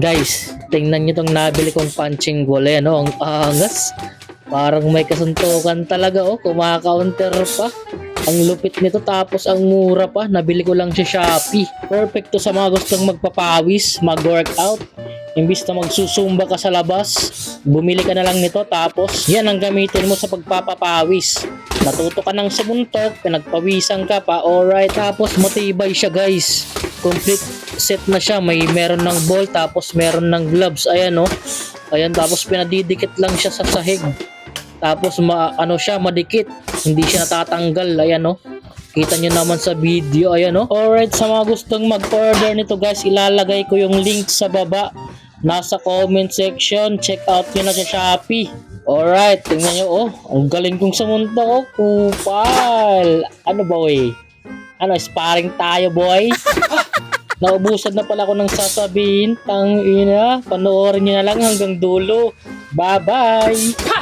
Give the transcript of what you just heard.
Guys, tingnan nyo tong nabili kong punching ball. Ayan oh, ang angas. Parang may kasuntukan talaga oh, kumaka-counter pa. Ang lupit nito tapos ang mura pa. Nabili ko lang sa Shopee. Perfect sa mga gustong magpapawis, mag-workout. Imbis na magsusumba ka sa labas, bumili ka na lang nito tapos yan ang gamitin mo sa pagpapapawis. Natuto ka ng sumuntok, pinagpawisan ka pa, alright. Tapos matibay siya guys. Complete set na siya. May meron ng ball tapos meron ng gloves. Ayan oh. Ayan tapos pinadidikit lang siya sa sahig. Tapos ma ano siya madikit. Hindi siya natatanggal. Ayan oh. Kita nyo naman sa video. Ayan oh. Alright sa mga gustong mag-order nito guys, ilalagay ko yung link sa baba. Nasa comment section. Check out nyo na sa Shopee. Alright, tingnan nyo oh. Ang galing kong sumunta oh. Kupal. Ano ba wey? Ano, sparring tayo boy? Naubusan na pala ako ng sasabihin. Tang ina, panoorin nyo na lang hanggang dulo. Bye-bye!